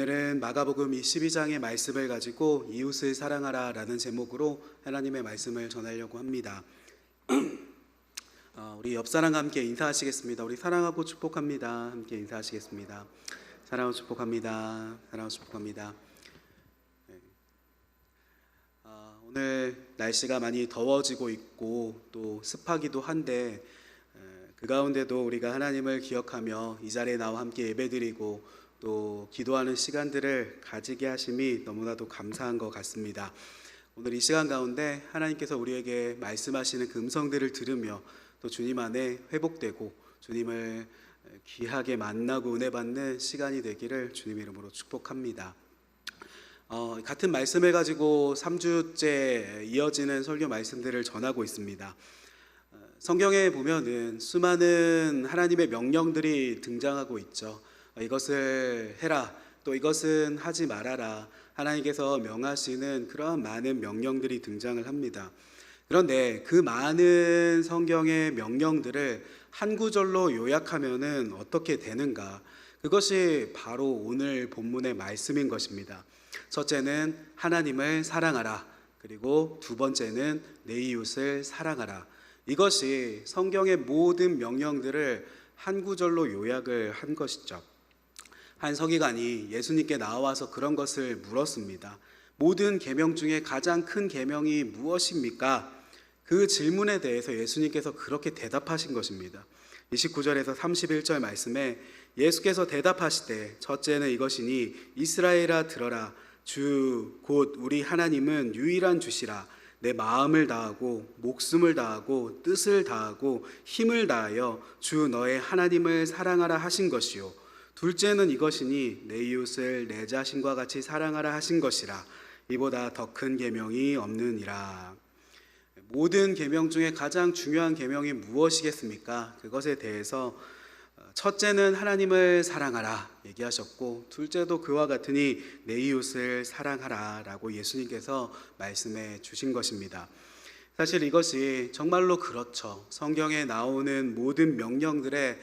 오늘은 마가복음 22장의 말씀을 가지고 이웃을 사랑하라 라는 제목으로 하나님의 말씀을 전하려고 합니다. 어, 우리 옆 사람과 함께 인사하시겠습니다. 우리 사랑하고 축복합니다. 함께 인사하시겠습니다. 사랑하고 축복합니다. 사랑하고 축복합니다. 네. 아, 오늘 날씨가 많이 더워지고 있고 또 습하기도 한데 에, 그 가운데도 우리가 하나님을 기억하며 이 자리에 나와 함께 예배드리고 또 기도하는 시간들을 가지게 하심이 너무나도 감사한 것 같습니다. 오늘 이 시간 가운데 하나님께서 우리에게 말씀하시는 그 음성들을 들으며 또 주님 안에 회복되고 주님을 귀하게 만나고 은혜 받는 시간이 되기를 주님 이름으로 축복합니다. 어, 같은 말씀을 가지고 3주째 이어지는 설교 말씀들을 전하고 있습니다. 어, 성경에 보면은 수많은 하나님의 명령들이 등장하고 있죠. 어, 이것을 해라, 또 이것은 하지 말아라. 하나님께서 명하시는 그러한 많은 명령들이 등장을 합니다. 그런데 그 많은 성경의 명령들을 한 구절로 요약하면은 어떻게 되는가? 그것이 바로 오늘 본문의 말씀인 것입니다. 첫째는 하나님을 사랑하라. 그리고 두 번째는 내 이웃을 사랑하라. 이것이 성경의 모든 명령들을 한 구절로 요약을 한 것이죠. 한 서기관이 예수님께 나와서 그런 것을 물었습니다. 모든 계명 중에 가장 큰 계명이 무엇입니까? 그 질문에 대해서 예수님께서 그렇게 대답하신 것입니다. 29절에서 31절 말씀에 예수께서 대답하시되 첫째는 이것이니 이스라엘아 들어라 주 곧 우리 하나님은 유일한 주시라 내 마음을 다하고 목숨을 다하고 뜻을 다하고 힘을 다하여 주 너의 하나님을 사랑하라 하신 것이요 둘째는 이것이니 내 이웃을 내 자신과 같이 사랑하라 하신 것이라 이보다 더 큰 계명이 없느니라 모든 계명 중에 가장 중요한 계명이 무엇이겠습니까? 그것에 대해서 어, 첫째는 하나님을 사랑하라 얘기하셨고 둘째도 그와 같으니 내 이웃을 사랑하라라고 예수님께서 말씀해 주신 것입니다. 사실 이것이 정말로 그렇죠. 성경에 나오는 모든 명령들의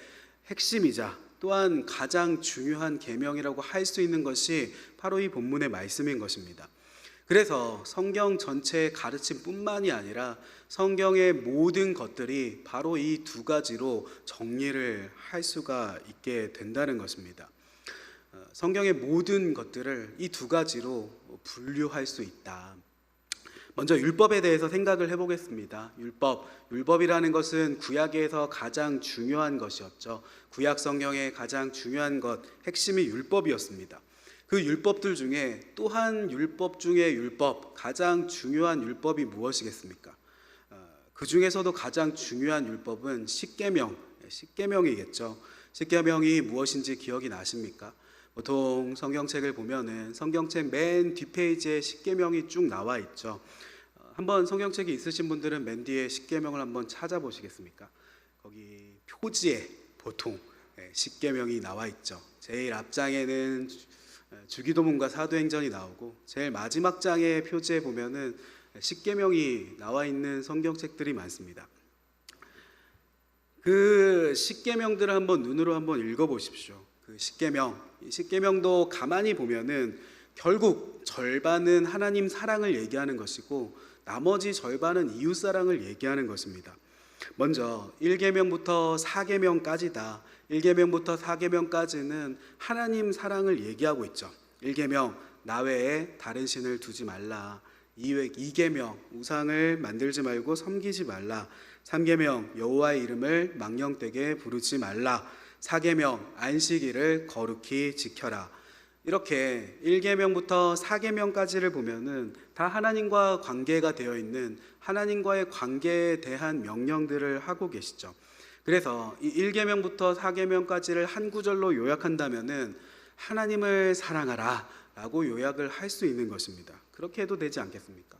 핵심이자 또한 가장 중요한 계명이라고 할 수 있는 것이 바로 이 본문의 말씀인 것입니다. 그래서 성경 전체의 가르침뿐만이 아니라 성경의 모든 것들이 바로 이 두 가지로 정리를 할 수가 있게 된다는 것입니다. 어, 성경의 모든 것들을 이 두 가지로 분류할 수 있다. 먼저 율법에 대해서 생각을 해보겠습니다. 율법, 율법이라는 것은 구약에서 가장 중요한 것이었죠. 구약 성경의 가장 중요한 것, 핵심이 율법이었습니다. 그 율법들 중에 또한 율법 중에 율법 가장 중요한 율법이 무엇이겠습니까? 어, 그 중에서도 가장 중요한 율법은 십계명, 십계명이겠죠. 십계명이 무엇인지 기억이 나십니까? 보통 성경책을 보면은 성경책 맨 뒷페이지에 십계명이 쭉 나와 있죠. 어, 한번 성경책이 있으신 분들은 맨 뒤에 십계명을 한번 찾아보시겠습니까? 거기 표지에 보통 예, 십계명이 나와 있죠. 제일 앞장에는 주기도문과 사도행전이 나오고 제일 마지막 장의 표지에 보면은 십계명이 나와 있는 성경책들이 많습니다. 그 십계명들을 한번 눈으로 한번 읽어 보십시오. 그 십계명, 이 십계명도 가만히 보면은 결국 절반은 하나님 사랑을 얘기하는 것이고 나머지 절반은 이웃 사랑을 얘기하는 것입니다. 먼저 1계명부터 4계명까지다. 1계명부터 4계명까지는 하나님 사랑을 얘기하고 있죠. 1계명 나 외에 다른 신을 두지 말라. 2계명 우상을 만들지 말고 섬기지 말라. 3계명 여호와의 이름을 망령되게 부르지 말라. 4계명 안식일을 거룩히 지켜라. 이렇게 1계명부터 4계명까지를 보면은 다 하나님과 관계가 되어 있는 하나님과의 관계에 대한 명령들을 하고 계시죠. 그래서 이 1계명부터 4계명까지를 한 구절로 요약한다면은 하나님을 사랑하라라고 요약을 할 수 있는 것입니다. 그렇게 해도 되지 않겠습니까?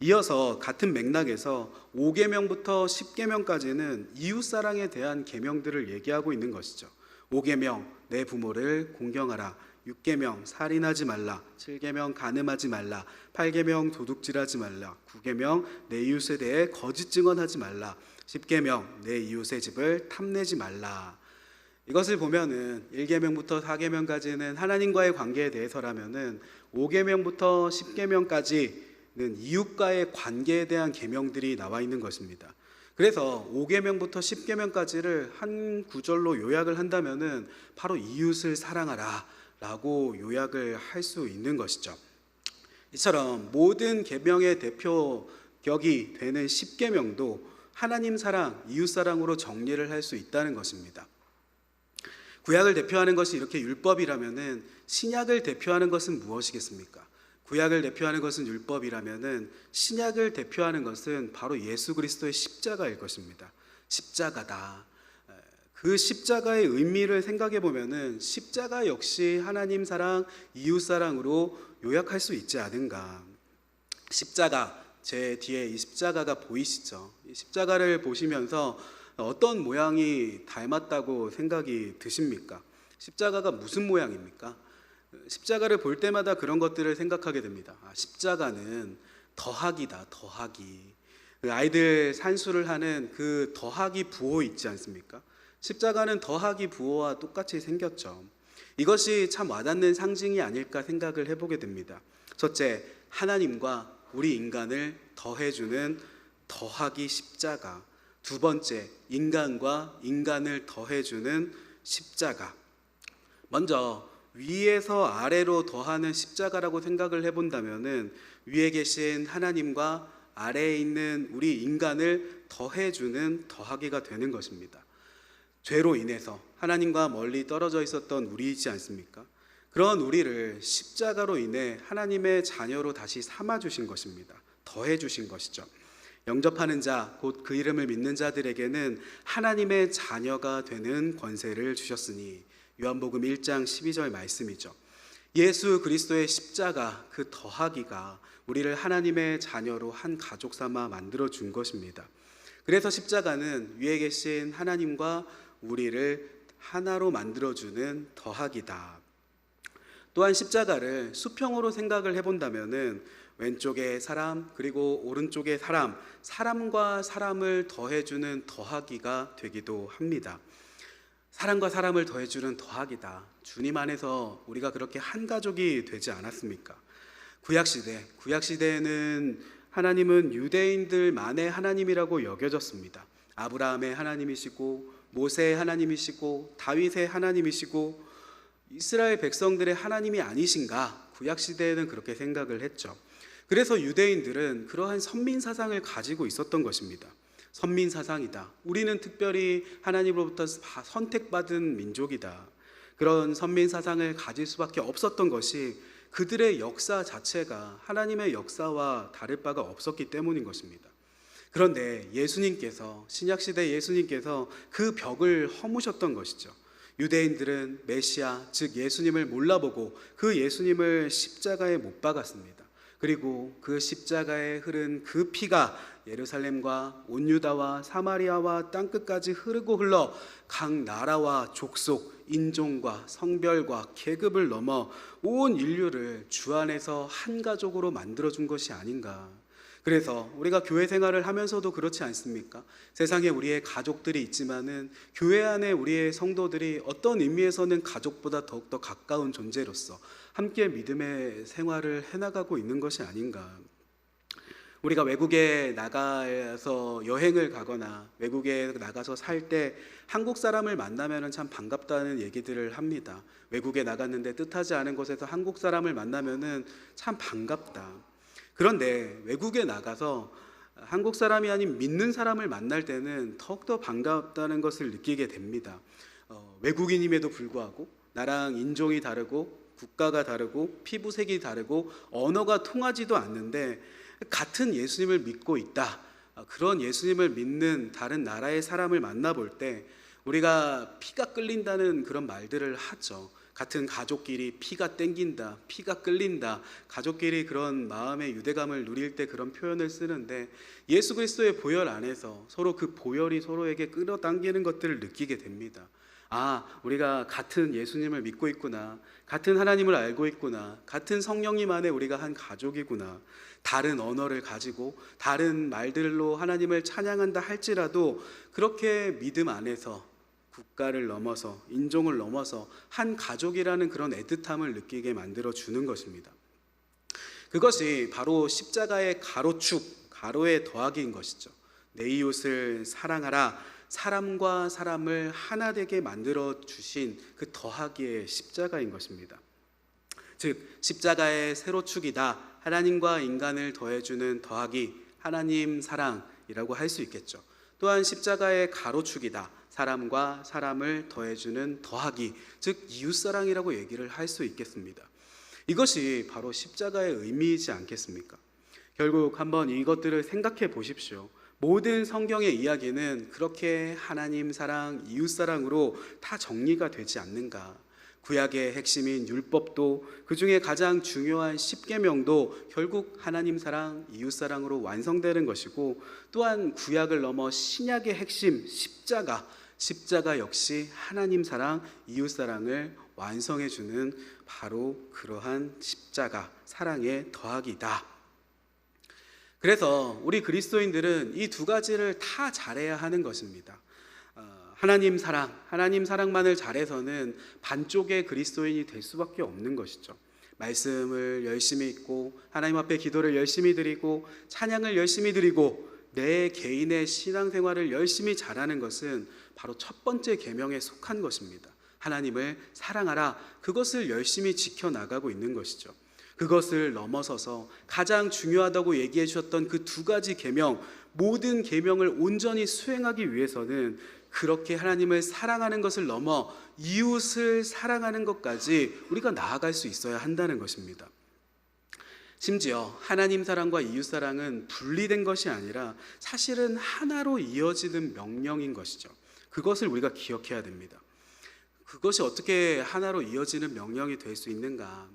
이어서 같은 맥락에서 5계명부터 10계명까지는 이웃 사랑에 대한 계명들을 얘기하고 있는 것이죠. 5계명 내 부모를 공경하라. 6계명 살인하지 말라. 7계명 간음하지 말라. 8계명 도둑질하지 말라. 9계명 내 이웃에 대해 거짓 증언하지 말라. 10계명 내 이웃의 집을 탐내지 말라. 이것을 보면은 1계명부터 4계명까지는 하나님과의 관계에 대해서라면은 5계명부터 10계명까지는 이웃과의 관계에 대한 계명들이 나와 있는 것입니다. 그래서 5계명부터 10계명까지를 한 구절로 요약을 한다면은 바로 이웃을 사랑하라라고 요약을 할 수 있는 것이죠. 이처럼 모든 계명의 대표격이 되는 10계명도 하나님 사랑, 이웃 사랑으로 정리를 할 수 있다는 것입니다. 구약을 대표하는 것이 이렇게 율법이라면은 신약을 대표하는 것은 무엇이겠습니까? 구약을 대표하는 것은 율법이라면은 신약을 대표하는 것은 바로 예수 그리스도의 십자가일 것입니다. 십자가다. 그 십자가의 의미를 생각해 보면은 십자가 역시 하나님 사랑, 이웃 사랑으로 요약할 수 있지 않은가. 십자가 제 뒤에 이 십자가가 보이시죠? 이 십자가를 보시면서 어떤 모양이 닮았다고 생각이 드십니까? 십자가가 무슨 모양입니까? 십자가를 볼 때마다 그런 것들을 생각하게 됩니다. 아, 십자가는 더하기다, 더하기. 그 아이들 산수를 하는 그 더하기 부호 있지 않습니까? 십자가는 더하기 부호와 똑같이 생겼죠. 이것이 참 와닿는 상징이 아닐까 생각을 해보게 됩니다. 첫째, 하나님과 우리 인간을 더해주는 더하기 십자가. 두 번째, 인간과 인간을 더해주는 십자가. 먼저 위에서 아래로 더하는 십자가라고 생각을 해본다면은 위에 계신 하나님과 아래에 있는 우리 인간을 더해주는 더하기가 되는 것입니다. 죄로 인해서 하나님과 멀리 떨어져 있었던 우리이지 않습니까? 그런 우리를 십자가로 인해 하나님의 자녀로 다시 삼아 주신 것입니다. 더해 주신 것이죠. 영접하는 자, 곧 그 이름을 믿는 자들에게는 하나님의 자녀가 되는 권세를 주셨으니 요한복음 1장 12절 말씀이죠. 예수 그리스도의 십자가 그 더하기가 우리를 하나님의 자녀로 한 가족 삼아 만들어 준 것입니다. 그래서 십자가는 위에 계신 하나님과 우리를 하나로 만들어 주는 더하기다. 또한 십자가를 수평으로 생각을 해 본다면은 왼쪽에 사람 그리고 오른쪽에 사람 사람과 사람을 더해 주는 더하기가 되기도 합니다. 사람과 사람을 더해주는 더하기다. 주님 안에서 우리가 그렇게 한 가족이 되지 않았습니까? 구약 시대 구약 시대에는 하나님은 유대인들만의 하나님이라고 여겨졌습니다. 아브라함의 하나님이시고 모세의 하나님이시고 다윗의 하나님이시고 이스라엘 백성들의 하나님이 아니신가? 구약 시대에는 그렇게 생각을 했죠. 그래서 유대인들은 그러한 선민 사상을 가지고 있었던 것입니다. 선민 사상이다. 우리는 특별히 하나님으로부터 선택받은 민족이다. 그런 선민 사상을 가질 수밖에 없었던 것이 그들의 역사 자체가 하나님의 역사와 다를 바가 없었기 때문인 것입니다. 그런데 예수님께서 신약 시대 예수님께서 그 벽을 허무셨던 것이죠. 유대인들은 메시아 즉 예수님을 몰라보고 그 예수님을 십자가에 못 박았습니다. 그리고 그 십자가에 흐른 그 피가 예루살렘과 온 유다와 사마리아와 땅 끝까지 흐르고 흘러 각 나라와 족속, 인종과 성별과 계급을 넘어 온 인류를 주 안에서 한 가족으로 만들어 준 것이 아닌가. 그래서 우리가 교회 생활을 하면서도 그렇지 않습니까? 세상에 우리의 가족들이 있지만은 교회 안에 우리의 성도들이 어떤 의미에서는 가족보다 더욱더 가까운 존재로서 함께 믿음의 생활을 해나가고 있는 것이 아닌가. 우리가 외국에 나가서 여행을 가거나 외국에 나가서 살 때 한국 사람을 만나면 참 반갑다는 얘기들을 합니다. 외국에 나갔는데 뜻하지 않은 곳에서 한국 사람을 만나면 참 반갑다. 그런데 외국에 나가서 한국 사람이 아닌 믿는 사람을 만날 때는 더욱더 반갑다는 것을 느끼게 됩니다. 어, 외국인임에도 불구하고 나랑 인종이 다르고 국가가 다르고 피부색이 다르고 언어가 통하지도 않는데 같은 예수님을 믿고 있다. 어, 그런 예수님을 믿는 다른 나라의 사람을 만나볼 때 우리가 피가 끌린다는 그런 말들을 하죠. 같은 가족끼리 피가 땡긴다, 피가 끌린다, 가족끼리 그런 마음의 유대감을 누릴 때 그런 표현을 쓰는데 예수 그리스도의 보혈 안에서 서로 그 보혈이 서로에게 끌어당기는 것들을 느끼게 됩니다. 아, 우리가 같은 예수님을 믿고 있구나. 같은 하나님을 알고 있구나. 같은 성령님 안에 우리가 한 가족이구나. 다른 언어를 가지고 다른 말들로 하나님을 찬양한다 할지라도 그렇게 믿음 안에서 국가를 넘어서 인종을 넘어서 한 가족이라는 그런 애틋함을 느끼게 만들어 주는 것입니다. 그것이 바로 십자가의 가로축, 가로의 더하기인 것이죠. 내 이웃을 사랑하라. 사람과 사람을 하나 되게 만들어 주신 그 더하기의 십자가인 것입니다. 즉 십자가의 세로축이다. 하나님과 인간을 더해주는 더하기 하나님 사랑이라고 할 수 있겠죠. 또한 십자가의 가로축이다. 사람과 사람을 더해주는 더하기, 즉 이웃사랑이라고 얘기를 할 수 있겠습니다. 이것이 바로 십자가의 의미이지 않겠습니까? 결국 한번 이것들을 생각해 보십시오. 모든 성경의 이야기는 그렇게 하나님 사랑, 이웃 사랑으로 다 정리가 되지 않는가? 구약의 핵심인 율법도 그 중에 가장 중요한 십계명도 결국 하나님 사랑, 이웃 사랑으로 완성되는 것이고 또한 구약을 넘어 신약의 핵심 십자가, 십자가 역시 하나님 사랑, 이웃 사랑을 완성해 주는 바로 그러한 십자가 사랑의 더하기다. 그래서 우리 그리스도인들은 이 두 가지를 다 잘해야 하는 것입니다. 어, 하나님 사랑, 하나님 사랑만을 잘해서는 반쪽의 그리스도인이 될 수밖에 없는 것이죠. 말씀을 열심히 읽고 하나님 앞에 기도를 열심히 드리고 찬양을 열심히 드리고 내 개인의 신앙생활을 열심히 잘하는 것은 바로 첫 번째 계명에 속한 것입니다. 하나님을 사랑하라. 그것을 열심히 지켜 나가고 있는 것이죠. 그것을 넘어서서 가장 중요하다고 얘기해 주셨던 그 두 가지 계명, 모든 계명을 온전히 수행하기 위해서는 그렇게 하나님을 사랑하는 것을 넘어 이웃을 사랑하는 것까지 우리가 나아갈 수 있어야 한다는 것입니다. 심지어 하나님 사랑과 이웃 사랑은 분리된 것이 아니라 사실은 하나로 이어지는 명령인 것이죠. 그것을 우리가 기억해야 됩니다. 그것이 어떻게 하나로 이어지는 명령이 될 수 있는가?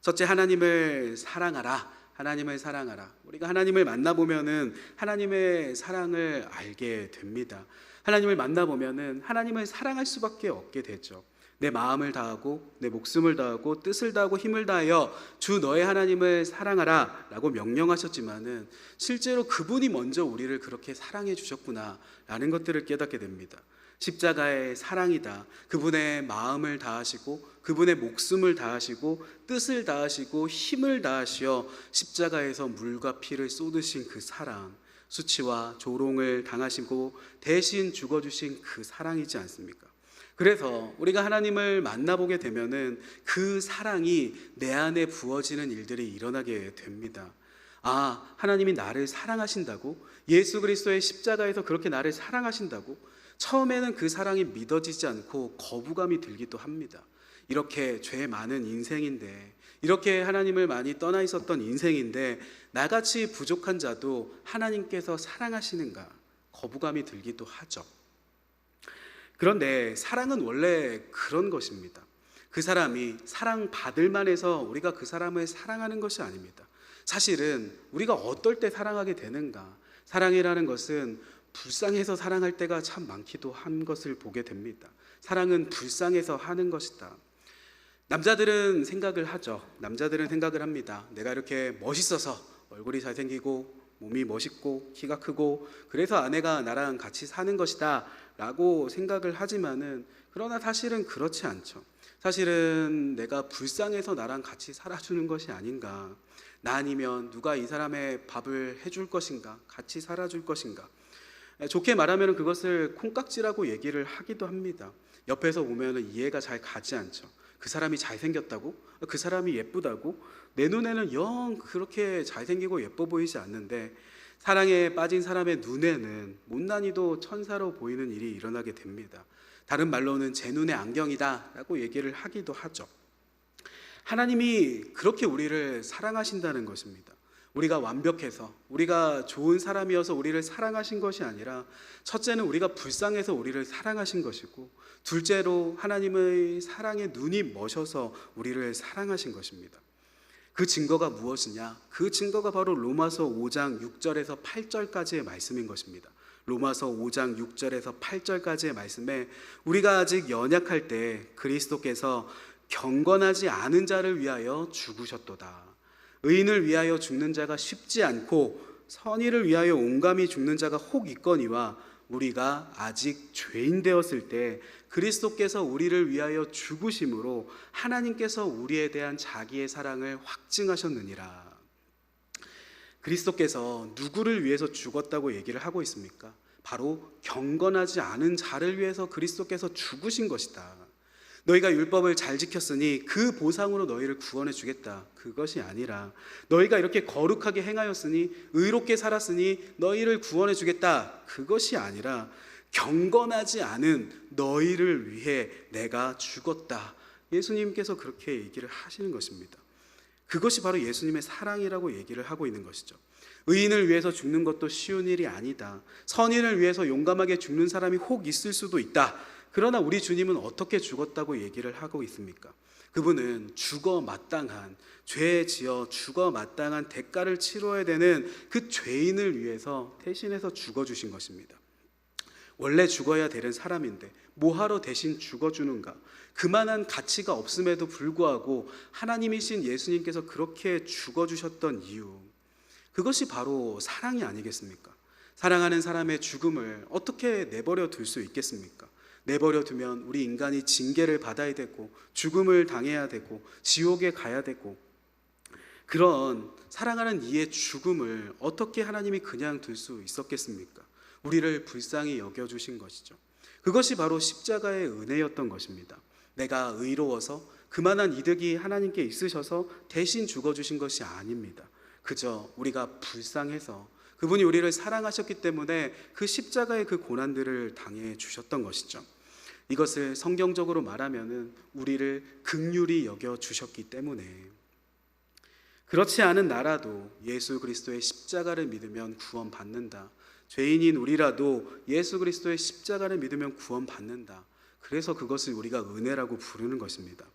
첫째 하나님을 사랑하라. 하나님을 사랑하라. 우리가 하나님을 만나 보면은 하나님의 사랑을 알게 됩니다. 하나님을 만나 보면은 하나님을 사랑할 수밖에 없게 되죠. 내 마음을 다하고 내 목숨을 다하고 뜻을 다하고 힘을 다하여 주 너의 하나님을 사랑하라라고 명령하셨지만은 실제로 그분이 먼저 우리를 그렇게 사랑해 주셨구나라는 것들을 깨닫게 됩니다. 십자가의 사랑이다. 그분의 마음을 다하시고 그분의 목숨을 다하시고 뜻을 다하시고 힘을 다하시어 십자가에서 물과 피를 쏟으신 그 사랑, 수치와 조롱을 당하시고 대신 죽어주신 그 사랑이지 않습니까? 그래서 우리가 하나님을 만나보게 되면은 그 사랑이 내 안에 부어지는 일들이 일어나게 됩니다. 아, 하나님이 나를 사랑하신다고? 예수 그리스도의 십자가에서 그렇게 나를 사랑하신다고? 처음에는 그 사랑이 믿어지지 않고 거부감이 들기도 합니다. 이렇게 죄 많은 인생인데, 이렇게 하나님을 많이 떠나 있었던 인생인데, 나같이 부족한 자도 하나님께서 사랑하시는가? 거부감이 들기도 하죠. 그런데 사랑은 원래 그런 것입니다. 그 사람이 사랑받을 만해서 우리가 그 사람을 사랑하는 것이 아닙니다. 사실은 우리가 어떨 때 사랑하게 되는가? 사랑이라는 것은 불쌍해서 사랑할 때가 참 많기도 한 것을 보게 됩니다. 사랑은 불쌍해서 하는 것이다. 남자들은 생각을 하죠. 남자들은 생각을 합니다. 내가 이렇게 멋있어서 얼굴이 잘생기고 몸이 멋있고 키가 크고 그래서 아내가 나랑 같이 사는 것이다 라고 생각을 하지만은 그러나 사실은 그렇지 않죠. 사실은 내가 불쌍해서 나랑 같이 살아주는 것이 아닌가. 나 아니면 누가 이 사람의 밥을 해줄 것인가? 같이 살아줄 것인가? 좋게 말하면 그것을 콩깍지라고 얘기를 하기도 합니다. 옆에서 보면 이해가 잘 가지 않죠. 그 사람이 잘생겼다고? 그 사람이 예쁘다고? 내 눈에는 영 그렇게 잘생기고 예뻐 보이지 않는데 사랑에 빠진 사람의 눈에는 못난이도 천사로 보이는 일이 일어나게 됩니다. 다른 말로는 제 눈의 안경이다라고 얘기를 하기도 하죠. 하나님이 그렇게 우리를 사랑하신다는 것입니다. 우리가 완벽해서 우리가 좋은 사람이어서 우리를 사랑하신 것이 아니라 첫째는 우리가 불쌍해서 우리를 사랑하신 것이고 둘째로 하나님의 사랑의 눈이 머셔서 우리를 사랑하신 것입니다. 그 증거가 무엇이냐? 그 증거가 바로 로마서 5장 6절에서 8절까지의 말씀인 것입니다. 로마서 5장 6절에서 8절까지의 말씀에 우리가 아직 연약할 때 그리스도께서 경건하지 않은 자를 위하여 죽으셨도다. 의인을 위하여 죽는 자가 쉽지 않고 선의를 위하여 온감이 죽는 자가 혹 있거니와 우리가 아직 죄인 되었을 때 그리스도께서 우리를 위하여 죽으심으로 하나님께서 우리에 대한 자기의 사랑을 확증하셨느니라. 그리스도께서 누구를 위해서 죽었다고 얘기를 하고 있습니까? 바로 경건하지 않은 자를 위해서 그리스도께서 죽으신 것이다. 너희가 율법을 잘 지켰으니 그 보상으로 너희를 구원해 주겠다. 그것이 아니라 너희가 이렇게 거룩하게 행하였으니 의롭게 살았으니 너희를 구원해 주겠다. 그것이 아니라 경건하지 않은 너희를 위해 내가 죽었다. 예수님께서 그렇게 얘기를 하시는 것입니다. 그것이 바로 예수님의 사랑이라고 얘기를 하고 있는 것이죠. 의인을 위해서 죽는 것도 쉬운 일이 아니다. 선인을 위해서 용감하게 죽는 사람이 혹 있을 수도 있다. 그러나 우리 주님은 어떻게 죽었다고 얘기를 하고 있습니까? 그분은 죽어 마땅한 죄 지어 죽어 마땅한 대가를 치러야 되는 그 죄인을 위해서 대신해서 죽어 주신 것입니다. 원래 죽어야 되는 사람인데 뭐하러 대신 죽어주는가? 그만한 가치가 없음에도 불구하고 하나님이신 예수님께서 그렇게 죽어주셨던 이유. 그것이 바로 사랑이 아니겠습니까? 사랑하는 사람의 죽음을 어떻게 내버려 둘 수 있겠습니까? 내버려 두면 우리 인간이 징계를 받아야 되고 죽음을 당해야 되고 지옥에 가야 되고 그런 사랑하는 이의 죽음을 어떻게 하나님이 그냥 둘 수 있었겠습니까? 우리를 불쌍히 여겨 주신 것이죠. 그것이 바로 십자가의 은혜였던 것입니다. 내가 의로워서 그만한 이득이 하나님께 있으셔서 대신 죽어 주신 것이 아닙니다. 그저 우리가 불쌍해서 그분이 우리를 사랑하셨기 때문에 그 십자가의 그 고난들을 당해 주셨던 것이죠. 이것을 성경적으로 말하면은 우리를 극률이 여겨 주셨기 때문에 그렇지 않은 나라도 예수 그리스도의 십자가를 믿으면 구원받는다. 죄인인 우리라도 예수 그리스도의 십자가를 믿으면 구원받는다. 그래서 그것을 우리가 은혜라고 부르는 것입니다.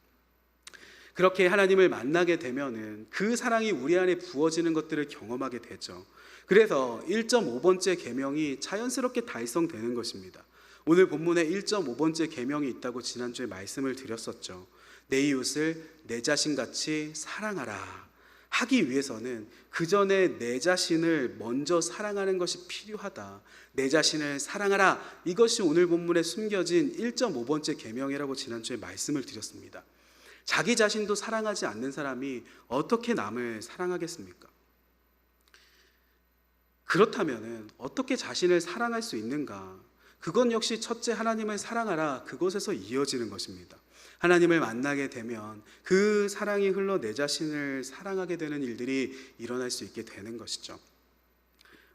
그렇게 하나님을 만나게 되면은 그 사랑이 우리 안에 부어지는 것들을 경험하게 되죠. 그래서 1.5번째 계명이 자연스럽게 달성되는 것입니다. 오늘 본문에 1.5번째 계명이 있다고 지난주에 말씀을 드렸었죠. 내 이웃을 내 자신같이 사랑하라. 하기 위해서는 그 전에 내 자신을 먼저 사랑하는 것이 필요하다. 내 자신을 사랑하라. 이것이 오늘 본문에 숨겨진 1.5번째 계명이라고 지난주에 말씀을 드렸습니다. 자기 자신도 사랑하지 않는 사람이 어떻게 남을 사랑하겠습니까? 그렇다면 어떻게 자신을 사랑할 수 있는가? 그건 역시 첫째 하나님을 사랑하라 그것에서 이어지는 것입니다. 하나님을 만나게 되면 그 사랑이 흘러 내 자신을 사랑하게 되는 일들이 일어날 수 있게 되는 것이죠.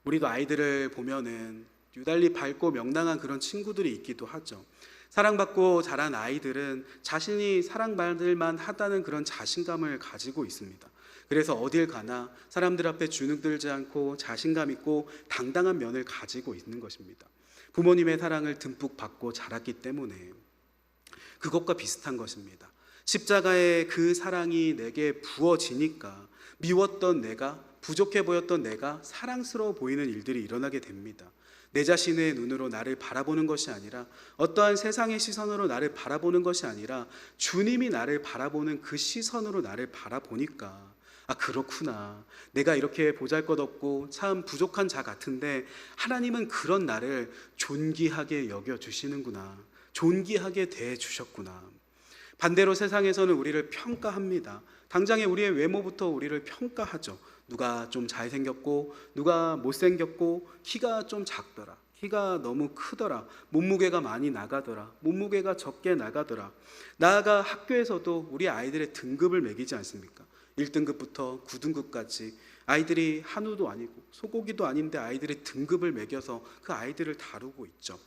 우리도 아이들을 보면은 유달리 밝고 명랑한 그런 친구들이 있기도 하죠. 사랑받고 자란 아이들은 자신이 사랑받을 만하다는 그런 자신감을 가지고 있습니다. 그래서 어딜 가나 사람들 앞에 주눅들지 않고 자신감 있고 당당한 면을 가지고 있는 것입니다. 부모님의 사랑을 듬뿍 받고 자랐기 때문에 그것과 비슷한 것입니다. 십자가의 그 사랑이 내게 부어지니까 미웠던 내가 부족해 보였던 내가 사랑스러워 보이는 일들이 일어나게 됩니다. 내 자신의 눈으로 나를 바라보는 것이 아니라 어떠한 세상의 시선으로 나를 바라보는 것이 아니라 주님이 나를 바라보는 그 시선으로 나를 바라보니까 아, 그렇구나. 내가 이렇게 보잘 것 없고 참 부족한 자 같은데 하나님은 그런 나를 존귀하게 여겨주시는구나. 존귀하게 대해주셨구나. 반대로 세상에서는 우리를 평가합니다. 당장에 우리의 외모부터 우리를 평가하죠. 누가 좀 잘생겼고, 누가 못생겼고, 키가 좀 작더라. 키가 너무 크더라. 몸무게가 많이 나가더라. 몸무게가 적게 나가더라. 나아가 학교에서도 우리 아이들의 등급을 매기지 않습니까? 1등급부터 9등급까지 아이들이 한우도 아니고 소고기도 아닌데 아이들의 등급을 매겨서 그 아이들을 다루고 있죠.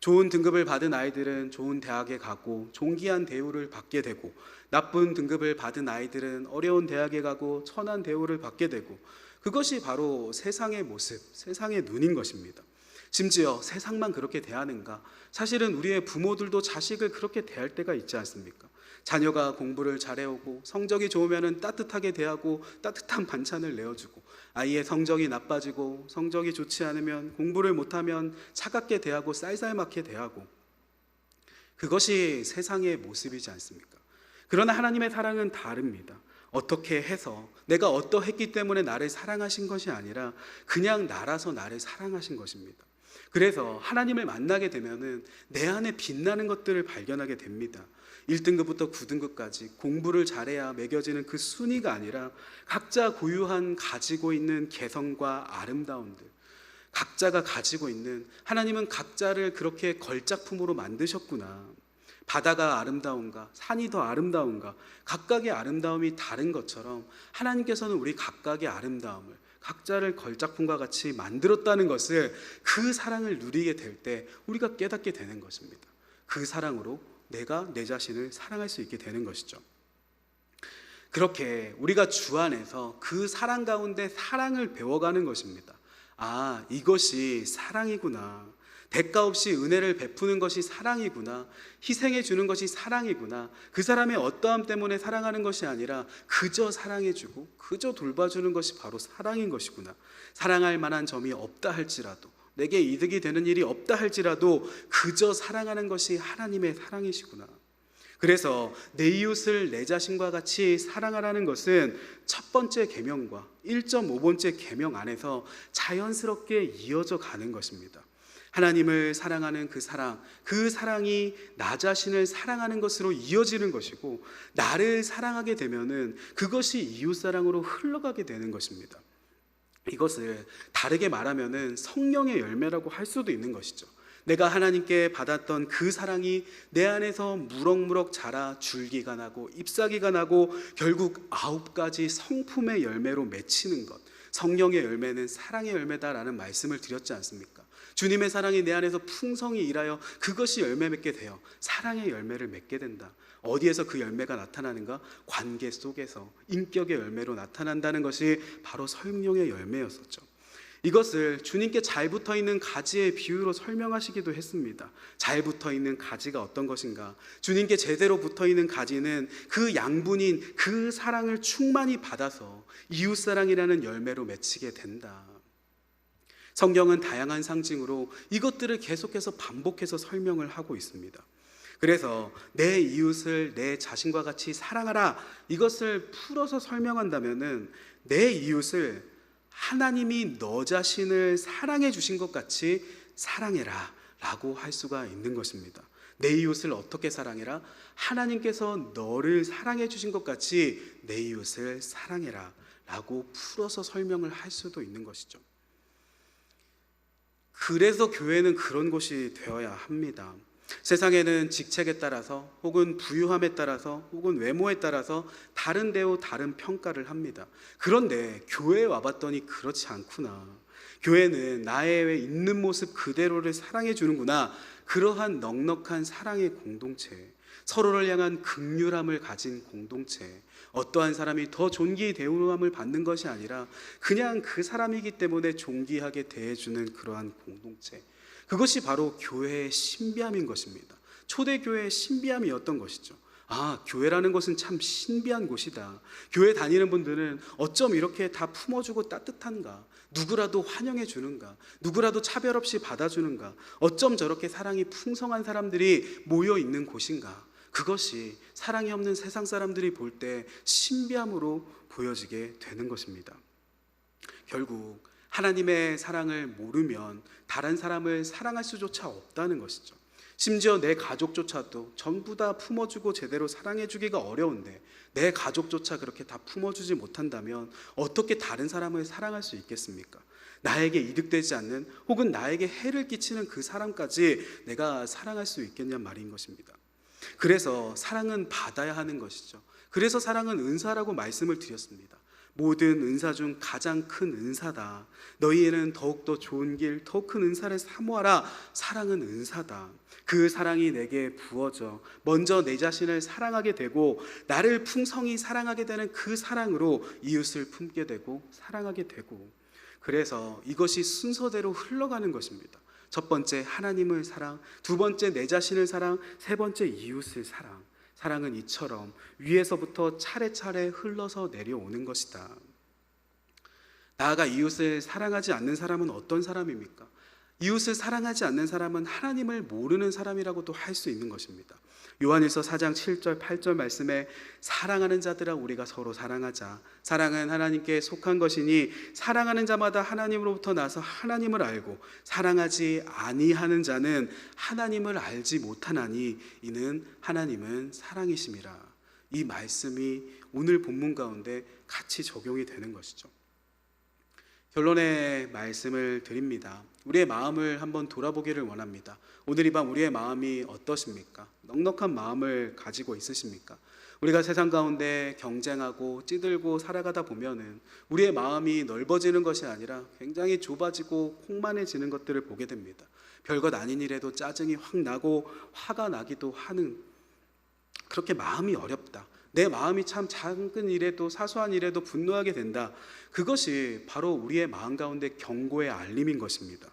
좋은 등급을 받은 아이들은 좋은 대학에 가고 존귀한 대우를 받게 되고 나쁜 등급을 받은 아이들은 어려운 대학에 가고 천한 대우를 받게 되고 그것이 바로 세상의 모습, 세상의 눈인 것입니다. 심지어 세상만 그렇게 대하는가? 사실은 우리의 부모들도 자식을 그렇게 대할 때가 있지 않습니까? 자녀가 공부를 잘해오고 성적이 좋으면 따뜻하게 대하고 따뜻한 반찬을 내어주고 아이의 성적이 나빠지고 성적이 좋지 않으면 공부를 못하면 차갑게 대하고 쌀쌀맞게 대하고 그것이 세상의 모습이지 않습니까? 그러나 하나님의 사랑은 다릅니다. 어떻게 해서 내가 어떠했기 때문에 나를 사랑하신 것이 아니라 그냥 나라서 나를 사랑하신 것입니다. 그래서 하나님을 만나게 되면은 내 안에 빛나는 것들을 발견하게 됩니다. 1등급부터 9등급까지 공부를 잘해야 매겨지는 그 순위가 아니라 각자 고유한 가지고 있는 개성과 아름다움들, 각자가 가지고 있는 하나님은 각자를 그렇게 걸작품으로 만드셨구나. 바다가 아름다운가, 산이 더 아름다운가, 각각의 아름다움이 다른 것처럼 하나님께서는 우리 각각의 아름다움을 각자를 걸작품과 같이 만들었다는 것을 그 사랑을 누리게 될 때 우리가 깨닫게 되는 것입니다. 그 사랑으로 내가 내 자신을 사랑할 수 있게 되는 것이죠. 그렇게 우리가 주 안에서 그 사랑 가운데 사랑을 배워가는 것입니다. 아, 이것이 사랑이구나. 대가 없이 은혜를 베푸는 것이 사랑이구나. 희생해 주는 것이 사랑이구나. 그 사람의 어떠함 때문에 사랑하는 것이 아니라 그저 사랑해 주고 그저 돌봐주는 것이 바로 사랑인 것이구나. 사랑할 만한 점이 없다 할지라도 내게 이득이 되는 일이 없다 할지라도 그저 사랑하는 것이 하나님의 사랑이시구나. 그래서 내 이웃을 내 자신과 같이 사랑하라는 것은 첫 번째 계명과 1.5번째 계명 안에서 자연스럽게 이어져 가는 것입니다. 하나님을 사랑하는 그 사랑, 그 사랑이 나 자신을 사랑하는 것으로 이어지는 것이고 나를 사랑하게 되면은 그것이 이웃 사랑으로 흘러가게 되는 것입니다. 이것을 다르게 말하면은 성령의 열매라고 할 수도 있는 것이죠. 내가 하나님께 받았던 그 사랑이 내 안에서 무럭무럭 자라 줄기가 나고 잎사귀가 나고 결국 아홉 가지 성품의 열매로 맺히는 것. 성령의 열매는 사랑의 열매다라는 말씀을 드렸지 않습니까? 주님의 사랑이 내 안에서 풍성히 일하여 그것이 열매 맺게 되어 사랑의 열매를 맺게 된다. 어디에서 그 열매가 나타나는가? 관계 속에서 인격의 열매로 나타난다는 것이 바로 성령의 열매였었죠. 이것을 주님께 잘 붙어 있는 가지의 비유로 설명하시기도 했습니다. 잘 붙어 있는 가지가 어떤 것인가? 주님께 제대로 붙어 있는 가지는 그 양분인 그 사랑을 충만히 받아서 이웃 사랑이라는 열매로 맺히게 된다. 성경은 다양한 상징으로 이것들을 계속해서 반복해서 설명을 하고 있습니다. 그래서 내 이웃을 내 자신과 같이 사랑하라 이것을 풀어서 설명한다면은 내 이웃을 하나님이 너 자신을 사랑해 주신 것 같이 사랑해라 라고 할 수가 있는 것입니다. 내 이웃을 어떻게 사랑해라? 하나님께서 너를 사랑해 주신 것 같이 내 이웃을 사랑해라 라고 풀어서 설명을 할 수도 있는 것이죠. 그래서 교회는 그런 곳이 되어야 합니다. 세상에는 직책에 따라서 혹은 부유함에 따라서 혹은 외모에 따라서 다른 대우 다른 평가를 합니다. 그런데 교회에 와봤더니 그렇지 않구나. 교회는 나의 있는 모습 그대로를 사랑해 주는구나. 그러한 넉넉한 사랑의 공동체, 서로를 향한 극률함을 가진 공동체, 어떠한 사람이 더 존귀 대우함을 받는 것이 아니라 그냥 그 사람이기 때문에 존귀하게 대해주는 그러한 공동체. 그것이 바로 교회의 신비함인 것입니다. 초대교회의 신비함이었던 것이죠. 아, 교회라는 것은 참 신비한 곳이다. 교회 다니는 분들은 어쩜 이렇게 다 품어주고 따뜻한가? 누구라도 환영해 주는가? 누구라도 차별 없이 받아주는가? 어쩜 저렇게 사랑이 풍성한 사람들이 모여 있는 곳인가? 그것이 사랑이 없는 세상 사람들이 볼 때 신비함으로 보여지게 되는 것입니다. 결국 하나님의 사랑을 모르면 다른 사람을 사랑할 수조차 없다는 것이죠. 심지어 내 가족조차도 전부 다 품어주고 제대로 사랑해주기가 어려운데 내 가족조차 그렇게 다 품어주지 못한다면 어떻게 다른 사람을 사랑할 수 있겠습니까? 나에게 이득되지 않는 혹은 나에게 해를 끼치는 그 사람까지 내가 사랑할 수 있겠냐 말인 것입니다. 그래서 사랑은 받아야 하는 것이죠. 그래서 사랑은 은사라고 말씀을 드렸습니다. 모든 은사 중 가장 큰 은사다. 너희에는 더욱더 좋은 길, 더 큰 은사를 사모하라. 사랑은 은사다. 그 사랑이 내게 부어져 먼저 내 자신을 사랑하게 되고 나를 풍성히 사랑하게 되는 그 사랑으로 이웃을 품게 되고 사랑하게 되고 그래서 이것이 순서대로 흘러가는 것입니다. 첫 번째 하나님을 사랑, 두 번째 내 자신을 사랑, 세 번째 이웃을 사랑. 사랑은 이처럼 위에서부터 차례차례 흘러서 내려오는 것이다. 나아가 이웃을 사랑하지 않는 사람은 어떤 사람입니까? 이웃을 사랑하지 않는 사람은 하나님을 모르는 사람이라고도 할 수 있는 것입니다. 요한일서 4장 7절 8절 말씀에 사랑하는 자들아 우리가 서로 사랑하자. 사랑은 하나님께 속한 것이니 사랑하는 자마다 하나님으로부터 나서 하나님을 알고 사랑하지 아니하는 자는 하나님을 알지 못하나니 이는 하나님은 사랑이심이라. 이 말씀이 오늘 본문 가운데 같이 적용이 되는 것이죠. 결론의 말씀을 드립니다. 우리의 마음을 한번 돌아보기를 원합니다. 오늘 이 밤 우리의 마음이 어떠십니까? 넉넉한 마음을 가지고 있으십니까? 우리가 세상 가운데 경쟁하고 찌들고 살아가다 보면은 우리의 마음이 넓어지는 것이 아니라 굉장히 좁아지고 콩만해지는 것들을 보게 됩니다. 별것 아닌 일에도 짜증이 확 나고 화가 나기도 하는 그렇게 마음이 어렵다. 내 마음이 참 작은 일에도 사소한 일에도 분노하게 된다. 그것이 바로 우리의 마음 가운데 경고의 알림인 것입니다.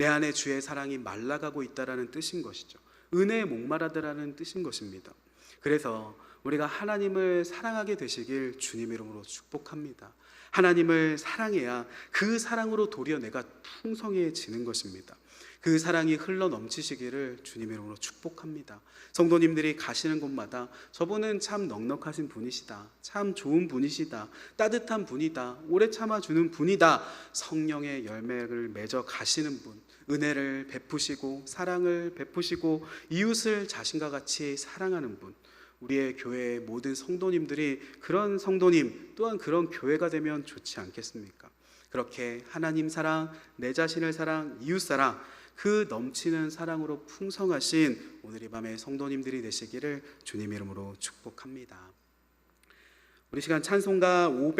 내 안에 주의 사랑이 말라가고 있다라는 뜻인 것이죠. 은혜에 목마르다라는 뜻인 것입니다. 그래서 우리가 하나님을 사랑하게 되시길 주님 이름으로 축복합니다. 하나님을 사랑해야 그 사랑으로 도리어 내가 풍성해지는 것입니다. 그 사랑이 흘러 넘치시기를 주님 이름으로 축복합니다. 성도님들이 가시는 곳마다 저분은 참 넉넉하신 분이시다. 참 좋은 분이시다. 따뜻한 분이다. 오래 참아주는 분이다. 성령의 열매를 맺어 가시는 분. 은혜를 베푸시고 사랑을 베푸시고 이웃을 자신과 같이 사랑하는 분. 우리의 교회의 모든 성도님들이 그런 성도님 또한 그런 교회가 되면 좋지 않겠습니까? 그렇게 하나님 사랑, 내 자신을 사랑, 이웃 사랑 그 넘치는 사랑으로 풍성하신 오늘 이 밤의 성도님들이 되시기를 주님 이름으로 축복합니다. 우리 시간 찬송가 500